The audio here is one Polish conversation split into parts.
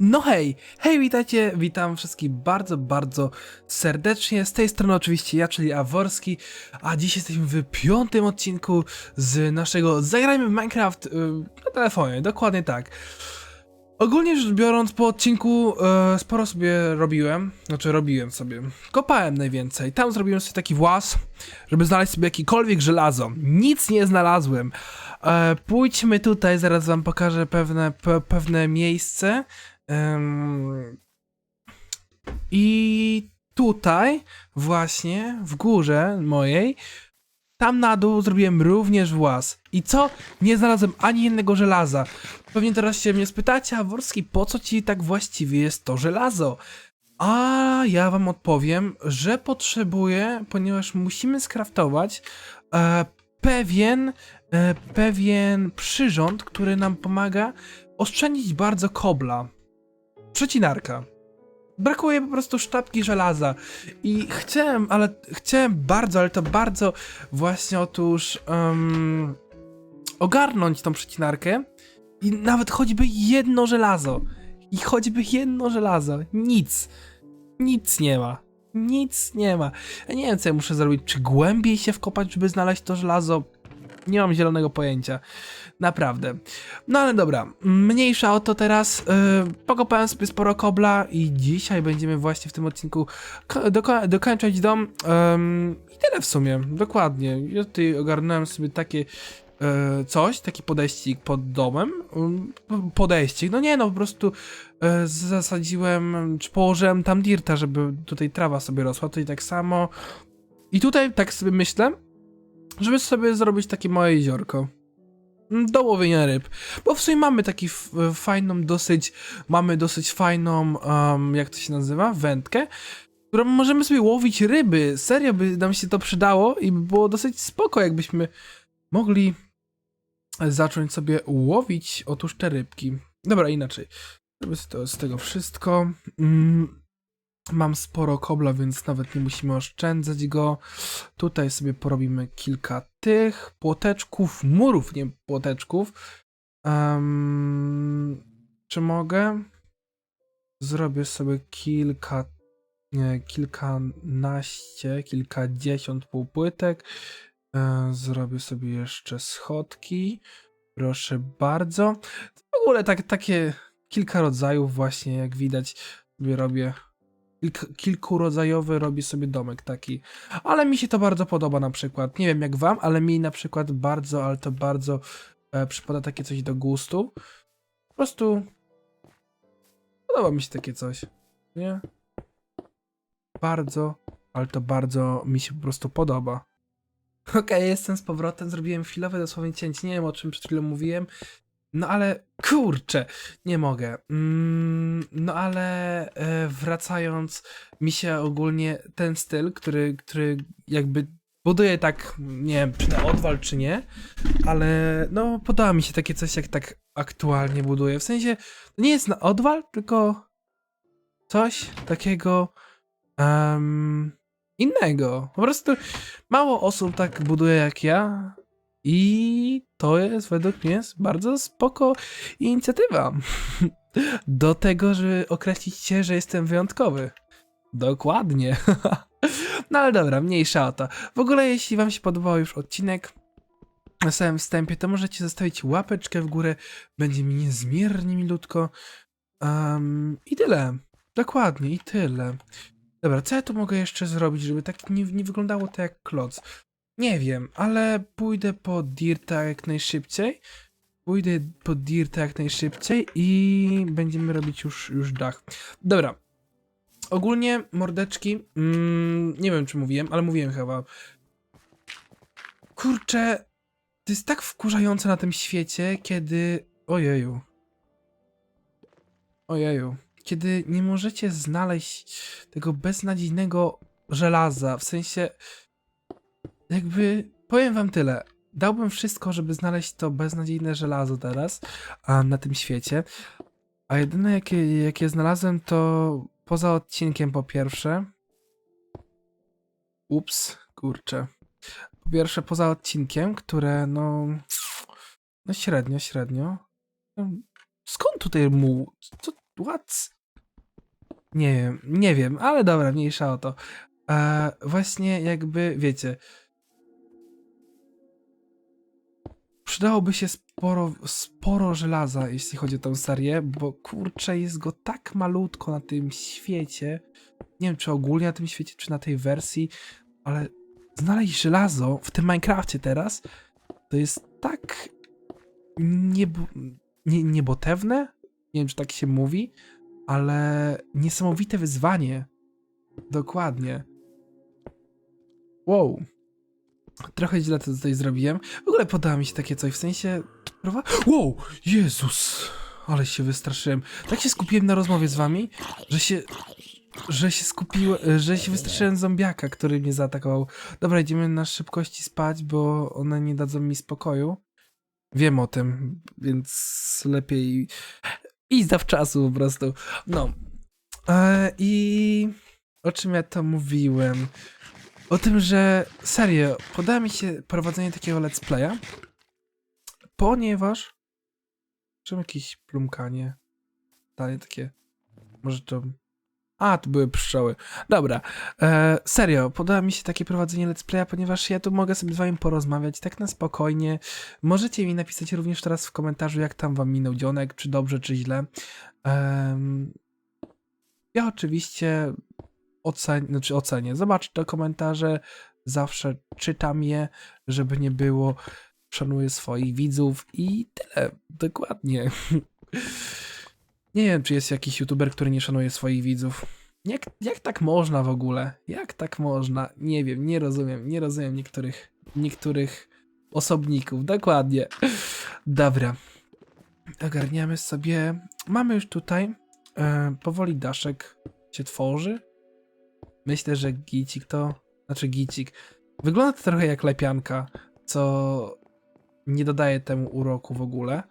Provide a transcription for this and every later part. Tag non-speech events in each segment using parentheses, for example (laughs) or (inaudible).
No hej, hej, witajcie, witam wszystkich bardzo, bardzo serdecznie. Z tej strony oczywiście ja, czyli Aworski, a dziś jesteśmy w piątym odcinku z naszego Zagrajmy w Minecraft y, na telefonie, dokładnie tak. Ogólnie rzecz biorąc, po odcinku e, sporo sobie robiłem, znaczy robiłem sobie, kopałem najwięcej. Tam zrobiłem sobie taki włas, żeby znaleźć sobie jakikolwiek żelazo. Nic nie znalazłem. E, pójdźmy tutaj, zaraz wam pokażę pewne, pe, pewne miejsce. I tutaj, właśnie w górze mojej, tam na dół zrobiłem również włas. I co? Nie znalazłem ani jednego żelaza. Pewnie teraz się mnie spytacie, a Worski, po co ci tak właściwie jest to żelazo? A ja wam odpowiem, że potrzebuję, ponieważ musimy skraftować e, pewien, e, pewien przyrząd, który nam pomaga oszczędzić bardzo kobla. Przecinarka. Brakuje po prostu sztabki żelaza. I chciałem, ale chciałem bardzo, ale to bardzo właśnie otóż em, ogarnąć tą przecinarkę i nawet choćby jedno żelazo. I choćby jedno żelazo. Nic. Nic nie ma. Nic nie ma. Ja nie wiem, co ja muszę zrobić. Czy głębiej się wkopać, żeby znaleźć to żelazo? Nie mam zielonego pojęcia. Naprawdę. No ale dobra, mniejsza o to teraz. Yy, pokopałem sobie sporo kobla i dzisiaj będziemy właśnie w tym odcinku ko- doko- dokończać dom. Ym, I tyle w sumie, dokładnie. Ja tutaj ogarnąłem sobie takie e, coś, taki podejścik pod domem. Ym, podejścik, no nie no, po prostu e, zasadziłem, czy położyłem tam dirta, żeby tutaj trawa sobie rosła, tutaj tak samo. I tutaj tak sobie myślę, żeby sobie zrobić takie małe jeziorko. Do łowienia ryb. Bo w sumie mamy taki f- fajną dosyć, mamy dosyć fajną, um, jak to się nazywa, wędkę, którą możemy sobie łowić ryby. Serio by nam się to przydało i by było dosyć spoko, jakbyśmy mogli zacząć sobie łowić otóż te rybki. Dobra, inaczej. Żeby z tego wszystko. Mm, mam sporo kobla, więc nawet nie musimy oszczędzać go. Tutaj sobie porobimy kilka tych płoteczków, murów, nie płoteczków. Em, czy mogę? Zrobię sobie kilka, nie, kilkanaście, kilkadziesiąt półpłytek. E, zrobię sobie jeszcze schodki. Proszę bardzo. W ogóle tak, takie kilka rodzajów właśnie, jak widać, sobie robię. Kilk, kilkurodzajowy robię sobie domek taki. Ale mi się to bardzo podoba na przykład. Nie wiem jak wam, ale mi na przykład bardzo, ale to bardzo e, przypada takie coś do gustu. Po prostu podoba mi się takie coś. Nie? Bardzo, ale to bardzo mi się po prostu podoba. Okej, jestem z powrotem, zrobiłem chwilowe dosłownie cięcie, nie wiem o czym przed chwilą mówiłem, no ale kurczę, nie mogę. Mm, no ale e, wracając, mi się ogólnie ten styl, który, który jakby buduje tak, nie wiem, czy na odwal, czy nie, ale no podoba mi się takie coś, jak tak aktualnie buduję. W sensie, nie jest na odwal, tylko coś takiego em, innego. Po prostu mało osób tak buduje jak ja i to jest według mnie bardzo spoko inicjatywa (laughs) do tego, żeby określić się, że jestem wyjątkowy. Dokładnie. (laughs) No ale dobra, mniejsza o to. W ogóle jeśli wam się podobał już odcinek na samym wstępie, to możecie zostawić łapeczkę w górę. Będzie mi niezmiernie milutko. Um, I tyle. Dokładnie, i tyle. Dobra, co ja tu mogę jeszcze zrobić, żeby tak nie, nie wyglądało to jak kloc? Nie wiem, ale pójdę po Dirta jak najszybciej. Pójdę po Dirta jak najszybciej i będziemy robić już, już dach. Dobra. Ogólnie mordeczki, mm, nie wiem czy mówiłem, ale mówiłem chyba. Kurczę, to jest tak wkurzające na tym świecie, kiedy... Ojeju. Ojeju. Kiedy nie możecie znaleźć tego beznadziejnego żelaza, w sensie jakby powiem wam tyle. Dałbym wszystko, żeby znaleźć to beznadziejne żelazo teraz a, na tym świecie. A jedyne jakie, jakie znalazłem to poza odcinkiem po pierwsze. Ups, kurczę. Po pierwsze poza odcinkiem, które no no średnio, średnio. Skąd tutaj muł? Co, What? Nie wiem, nie wiem, ale dobra, mniejsza o to. E, właśnie jakby, wiecie, przydałoby się sporo, sporo żelaza, jeśli chodzi o tę serię, bo kurczę, jest go tak malutko na tym świecie. Nie wiem, czy ogólnie na tym świecie, czy na tej wersji, ale znaleźć żelazo w tym Minecrafcie teraz to jest tak niebo, nie, niebotewne. Nie wiem, czy tak się mówi, ale niesamowite wyzwanie. Dokładnie. Wow. Trochę źle to tutaj zrobiłem. W ogóle podoba mi się takie coś, w sensie... prowa- Wow! Jezus! Ale się wystraszyłem. Tak się skupiłem na rozmowie z wami, że się... Że się skupiłem, że się wystraszyłem zombiaka, który mnie zaatakował. Dobra, idziemy na szybkości spać, bo one nie dadzą mi spokoju. Wiem o tym, więc lepiej i zawczasu po prostu. No. E, I o czym ja to mówiłem? O tym, że serio, podoba mi się prowadzenie takiego let's playa, ponieważ czym jakieś plumkanie? Dalej takie, może to... A, to były pszczoły. Dobra, e, serio, podoba mi się takie prowadzenie let's playa, ponieważ ja tu mogę sobie z wami porozmawiać tak na spokojnie. Możecie mi napisać również teraz w komentarzu, jak tam wam minął dzionek, czy dobrze, czy źle. Em, ja oczywiście ocen, znaczy ocenię. Zobaczcie te komentarze, zawsze czytam je, żeby nie było. Szanuję swoich widzów i tyle. Dokładnie. (laughs) Nie wiem, czy jest jakiś youtuber, który nie szanuje swoich widzów. Jak, jak tak można w ogóle? Jak tak można? Nie wiem, nie rozumiem. Nie rozumiem niektórych, niektórych osobników. Dokładnie. Dobra. Ogarniamy sobie. Mamy już tutaj. E, powoli daszek się tworzy. Myślę, że gicik to. Znaczy gicik. Wygląda to trochę jak lepianka, co nie dodaje temu uroku w ogóle.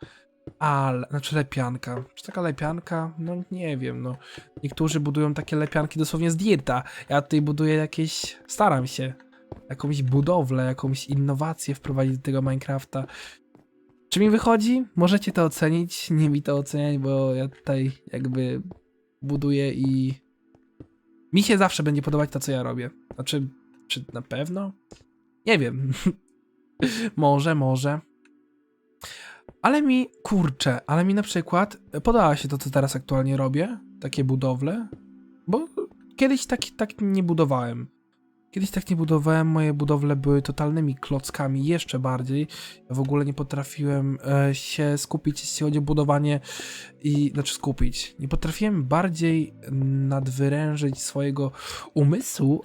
Ale, znaczy lepianka. Czy taka lepianka? No nie wiem, no. Niektórzy budują takie lepianki dosłownie z dieta. Ja tutaj buduję jakieś. Staram się. Jakąś budowlę, jakąś innowację wprowadzić do tego Minecrafta. Czy mi wychodzi? Możecie to ocenić. Nie mi to oceniać, bo ja tutaj jakby buduję i. Mi się zawsze będzie podobać to, co ja robię. Znaczy, czy na pewno? Nie wiem. (laughs) może, może. Ale mi, kurczę, ale mi na przykład podoba się to, co teraz aktualnie robię, takie budowle, bo kiedyś tak, tak nie budowałem. Kiedyś tak nie budowałem, moje budowle były totalnymi klockami, jeszcze bardziej. Ja w ogóle nie potrafiłem e, się skupić, jeśli chodzi o budowanie i, znaczy skupić. Nie potrafiłem bardziej nadwyrężyć swojego umysłu,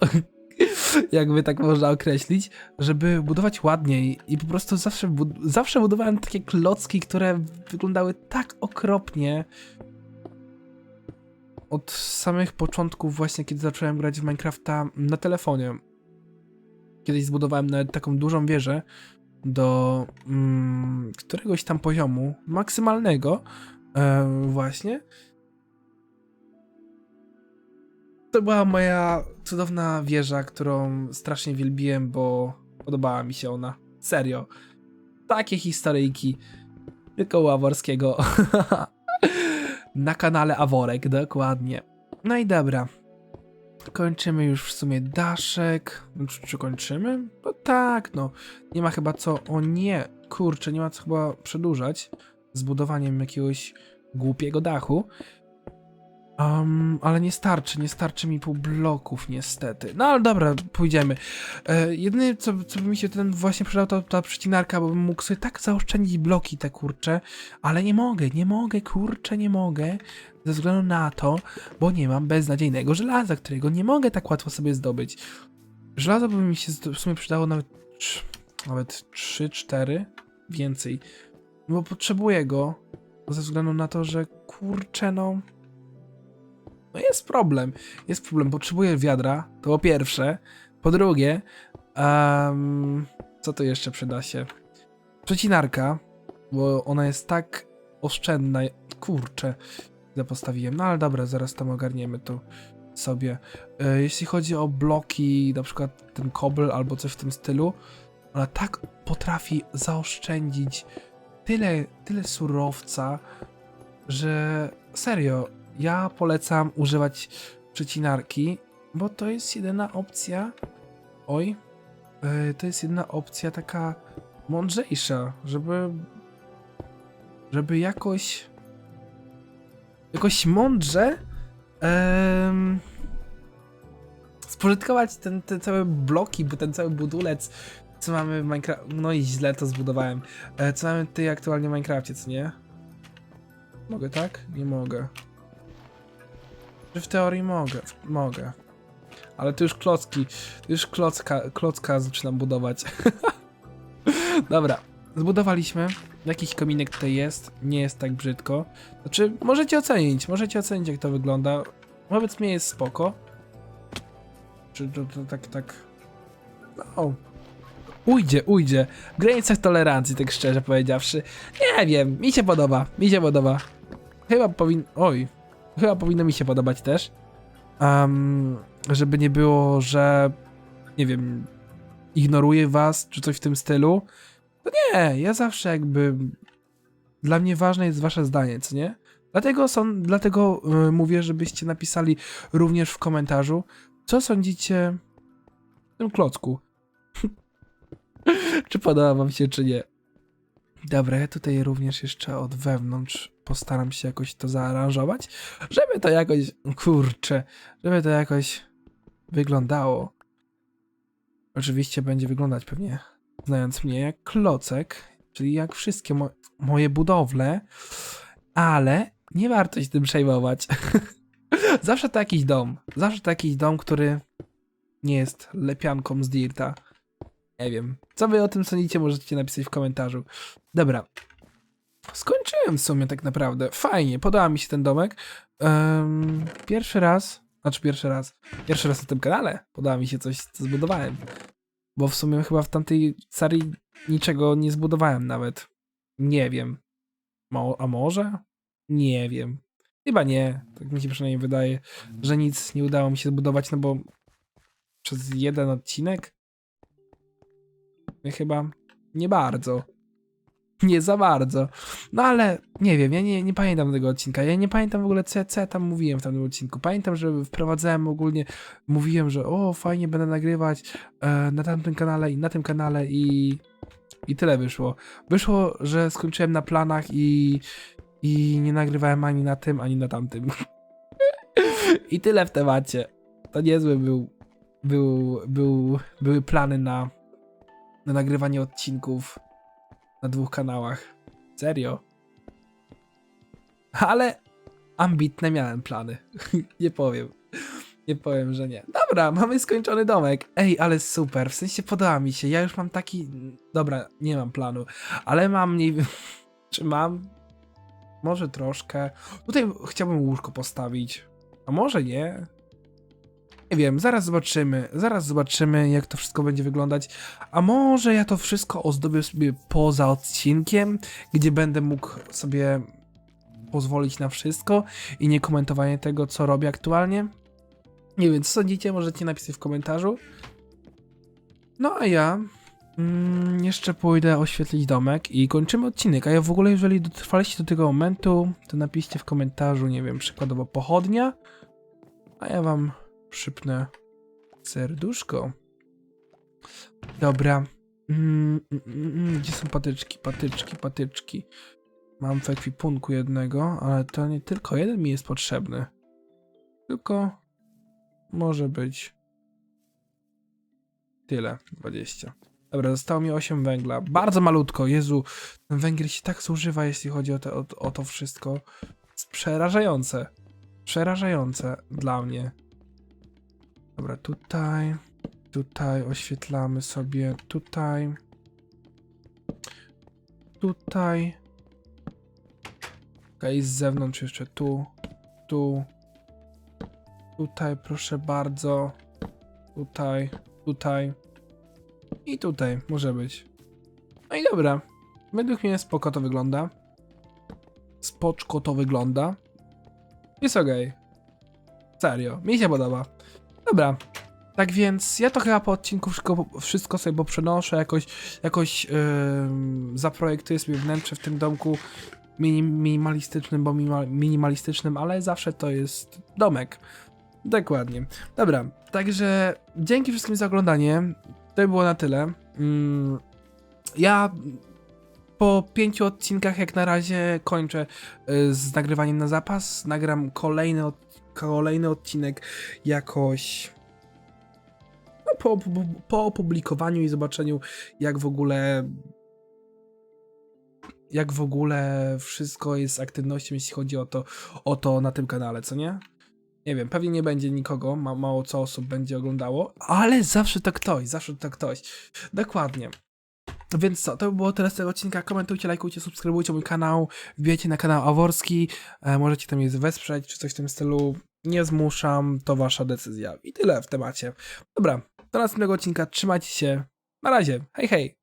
(laughs) jakby tak można określić, żeby budować ładniej i po prostu zawsze, zawsze budowałem takie klocki, które wyglądały tak okropnie od samych początków właśnie, kiedy zacząłem grać w Minecrafta na telefonie. Kiedyś zbudowałem nawet taką dużą wieżę do mm, któregoś tam poziomu maksymalnego e, właśnie. To była moja cudowna wieża, którą strasznie wielbiłem, bo podobała mi się ona. Serio. Takie historyjki. Tylko u Aworskiego. (laughs) Na kanale Aworek, dokładnie. No i dobra. Kończymy już w sumie daszek. Czy, czy kończymy? No tak, no. Nie ma chyba co. O nie, kurczę, nie ma co chyba przedłużać z budowaniem jakiegoś głupiego dachu. Um, ale nie starczy, nie starczy mi pół bloków niestety. No ale dobra, pójdziemy. E, jedyne co, co by mi się ten właśnie przydał to ta przecinarka, bo bym mógł sobie tak zaoszczędzić bloki te kurcze, ale nie mogę, nie mogę, kurczę, nie mogę. Ze względu na to, bo nie mam beznadziejnego żelaza, którego nie mogę tak łatwo sobie zdobyć. Żelazo by mi się w sumie przydało nawet, nawet 3-4 więcej. Bo potrzebuję go ze względu na to, że kurczę no... No jest problem. Jest problem. Potrzebuję wiadra. To po pierwsze. Po drugie, em, co tu jeszcze przyda się? Przecinarka, bo ona jest tak oszczędna. Kurczę, źle postawiłem. No ale dobra, zaraz tam ogarniemy to sobie. E, jeśli chodzi o bloki, na przykład ten cobble albo coś w tym stylu, ona tak potrafi zaoszczędzić tyle, tyle surowca, że serio, ja polecam używać przecinarki, bo to jest jedyna opcja. Oj, e, to jest jedna opcja taka mądrzejsza, żeby. żeby jakoś. jakoś mądrze. em, spożytkować ten, te całe bloki, bo ten cały budulec, co mamy w Minecraft. No i źle to zbudowałem. E, co mamy tutaj aktualnie w Minecrafcie, co nie? Mogę tak? Nie mogę. W teorii mogę? Mogę. Ale to już klocki, to już klocka, klocka zaczynam budować. (laughs) Dobra, zbudowaliśmy. Jakiś kominek tutaj jest, nie jest tak brzydko. Znaczy, możecie ocenić, możecie ocenić jak to wygląda. Wobec mnie jest spoko. Czy to, to tak, tak... No. Ujdzie, ujdzie. W granicach tolerancji, tak szczerze powiedziawszy. Nie wiem, mi się podoba, mi się podoba. Chyba powin... Oj. Chyba powinno mi się podobać też. Am, żeby nie było, że... Nie wiem... Ignoruję was, czy coś w tym stylu. To nie, ja zawsze jakby... Dla mnie ważne jest wasze zdanie, co nie? Dlatego, są, dlatego y, mówię, żebyście napisali również w komentarzu, co sądzicie o tym klocku. (laughs) czy podoba wam się, czy nie. Dobra, ja tutaj również jeszcze od wewnątrz postaram się jakoś to zaaranżować, żeby to jakoś, kurczę, żeby to jakoś wyglądało. Oczywiście będzie wyglądać pewnie, znając mnie, jak klocek, czyli jak wszystkie mo moje budowle, ale nie warto się tym przejmować. (laughs) zawsze to jakiś dom, zawsze to jakiś dom, który nie jest lepianką z dirta. Nie wiem. Co wy o tym sądzicie, możecie napisać w komentarzu. Dobra. Skończyłem w sumie tak naprawdę. Fajnie, podoba mi się ten domek. Em, pierwszy raz, znaczy pierwszy raz, pierwszy raz na tym kanale podoba mi się coś, co zbudowałem. Bo w sumie chyba w tamtej serii niczego nie zbudowałem nawet. Nie wiem. Mo a może? Nie wiem. Chyba nie. Tak mi się przynajmniej wydaje, że nic nie udało mi się zbudować, no bo przez jeden odcinek chyba nie bardzo. Nie za bardzo. No ale nie wiem, ja nie, nie pamiętam tego odcinka. Ja nie pamiętam w ogóle, co, co ja tam mówiłem w tamtym odcinku. Pamiętam, że wprowadzałem ogólnie, mówiłem, że o, fajnie będę nagrywać e, na tamtym kanale i na tym kanale i, i tyle wyszło. Wyszło, że skończyłem na planach i, i nie nagrywałem ani na tym, ani na tamtym. (laughs) I tyle w temacie. To niezły był, był, był, były plany na, na nagrywanie odcinków na dwóch kanałach. Serio. Ale ambitne miałem plany. (laughs) nie powiem. Nie powiem, że nie. Dobra, mamy skończony domek. Ej, ale super. W sensie podoba mi się. Ja już mam taki. Dobra, nie mam planu, ale mam mniej. (laughs) Czy mam? Może troszkę. Tutaj chciałbym łóżko postawić. A może nie? Nie wiem, zaraz zobaczymy. Zaraz zobaczymy, jak to wszystko będzie wyglądać. A może ja to wszystko ozdobię sobie poza odcinkiem, gdzie będę mógł sobie pozwolić na wszystko i nie komentowanie tego, co robię aktualnie. Nie wiem, co sądzicie, możecie napisać w komentarzu. No a ja mm, jeszcze pójdę oświetlić domek i kończymy odcinek. A ja w ogóle, jeżeli dotrwaliście do tego momentu, to napiszcie w komentarzu, nie wiem, przykładowo pochodnia, a ja wam przypnę serduszko. Dobra. Mm, mm, mm, gdzie są patyczki? Patyczki, patyczki. Mam w ekwipunku jednego, ale to nie tylko jeden mi jest potrzebny. Tylko może być tyle, 20. Dobra, zostało mi 8 węgla. Bardzo malutko, Jezu. Ten węgiel się tak zużywa, jeśli chodzi o, te, o, o to wszystko. Jest przerażające. Przerażające dla mnie. Dobra, tutaj. Tutaj oświetlamy sobie. Tutaj. Tutaj. Okej, z zewnątrz jeszcze tu. Tu. Tutaj, proszę bardzo. Tutaj. Tutaj. I tutaj może być. No i dobra. Według mnie spoko to wygląda. Spoczko to wygląda. Jest okej. Serio, mi się podoba. Dobra. Tak więc ja to chyba po odcinku wszystko, wszystko sobie poprzenoszę, jakoś, jakoś ym, zaprojektuję sobie wnętrze w tym domku minim, minimalistycznym, bo minimal, minimalistycznym, ale zawsze to jest domek. Dokładnie. Dobra, także dzięki wszystkim za oglądanie. To by było na tyle. Mm, ja po pięciu odcinkach jak na razie kończę y, z nagrywaniem na zapas. Nagram kolejny, od, kolejny odcinek jakoś no, po, po, po opublikowaniu i zobaczeniu jak w ogóle jak w ogóle wszystko jest aktywnością, jeśli chodzi o to, o to na tym kanale, co nie? Nie wiem, pewnie nie będzie nikogo, ma, mało co osób będzie oglądało, ale zawsze to ktoś, zawsze to ktoś. Dokładnie. Więc co, to by było tyle z tego odcinka. Komentujcie, lajkujcie, subskrybujcie mój kanał, wbijajcie na kanał Aworski, e, możecie tam je wesprzeć, czy coś w tym stylu. Nie zmuszam, to wasza decyzja. I tyle w temacie. Dobra, do następnego odcinka, trzymajcie się. Na razie, hej hej!